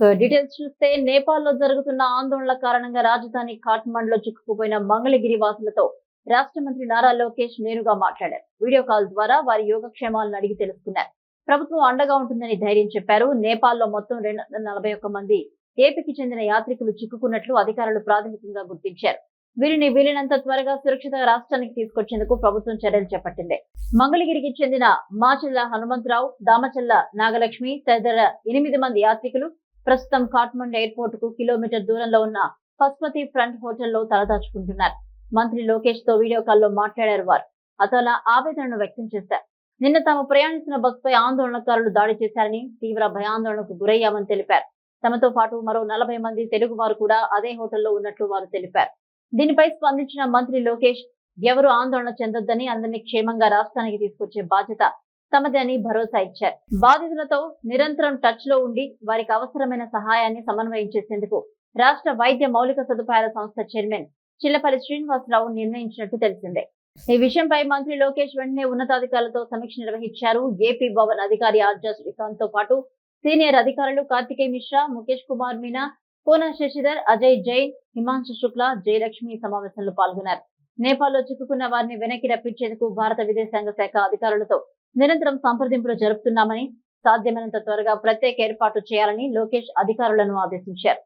Details చూస్తే నేపాల్లో జరుగుతున్న ఆందోళనల కారణంగా రాజధాని కాఠ్మండ్లో చిక్కుకుపోయిన మంగళగిరి వాసులతో రాష్ట్ర మంత్రి నారా లోకేష్ నేరుగా మాట్లాడారు. వీడియో కాల్ ద్వారా వారి యోగక్షేమాలను అడిగి తెలుసుకున్నారు. ప్రభుత్వం అండగా ఉంటుందని ధైర్యం చెప్పారు. నేపాల్లో మొత్తం రెండు వందల నలభై ఒక్క మంది ఏపీకి చెందిన యాత్రికులు చిక్కుకున్నట్లు అధికారులు ప్రాథమికంగా గుర్తించారు. వీరిని వీలైనంత త్వరగా సురక్షిత రాష్ట్రానికి తీసుకొచ్చేందుకు ప్రభుత్వం చర్యలు చేపట్టింది. మంగళగిరికి చెందిన మాచెల్ల హనుమంతరావు దామచల్ల నాగలక్ష్మి తదితర ఎనిమిది మంది యాత్రికులు ప్రస్తుతం కాట్మండ్ ఎయిర్పోర్ట్కు కిలోమీటర్ దూరంలో ఉన్న పస్మతి ఫ్రంట్ హోటల్లో తలదాచుకుంటున్నారు. మంత్రి లోకేష్తో వీడియో కాల్లో మాట్లాడారు వారు. అతను ఆవేదనను వ్యక్తం చేశారు. నిన్న తాము ప్రయాణిస్తున్న బస్సుపై ఆందోళనకారులు దాడి చేశారని తీవ్ర భయాందోళనకు గురయ్యామని తెలిపారు. తమతో పాటు మరో నలభై మంది తెలుగు వారు కూడా అదే హోటల్లో ఉన్నట్లు వారు తెలిపారు. దీనిపై స్పందించిన మంత్రి లోకేష్ ఎవరు ఆందోళన చెందొద్దని అందరినీ క్షేమంగా రాష్ట్రానికి తీసుకొచ్చే బాధ్యత తమది అని భరోసా ఇచ్చారు. బాధితులతో నిరంతరం టచ్లో ఉండి వారికి అవసరమైన సహాయాన్ని సమన్వయం చేసేందుకు రాష్ట్ర వైద్య మౌలిక సదుపాయాల సంస్థ చైర్మన్ చిల్లపల్లి శ్రీనివాసరావు నిర్ణయించినట్టు తెలిసిందే. ఈ విషయంపై మంత్రి లోకేష్ వెంటనే ఉన్నతాధికారులతో సమీక్ష నిర్వహించారు. ఏపీ భవన్ అధికారి ఆర్జా శ్రీకాంత్తో పాటు సీనియర్ అధికారులు కార్తికేయ మిశ్రా ముఖేష్ కుమార్ మీనా కోన శశిధర్ అజయ్ జైన్ హిమాంశు శుక్లా జయలక్ష్మి సమావేశంలో పాల్గొన్నారు. నేపాల్లో చిక్కుకున్న వారిని వెనక్కి రప్పించేందుకు భారత విదేశాంగ శాఖ అధికారులతో నిరంతరం సంప్రదింపులు జరుపుతున్నామని సాధ్యమైనంత త్వరగా ప్రత్యేక ఏర్పాటు చేయాలని లోకేష్ అధికారులను ఆదేశించారు.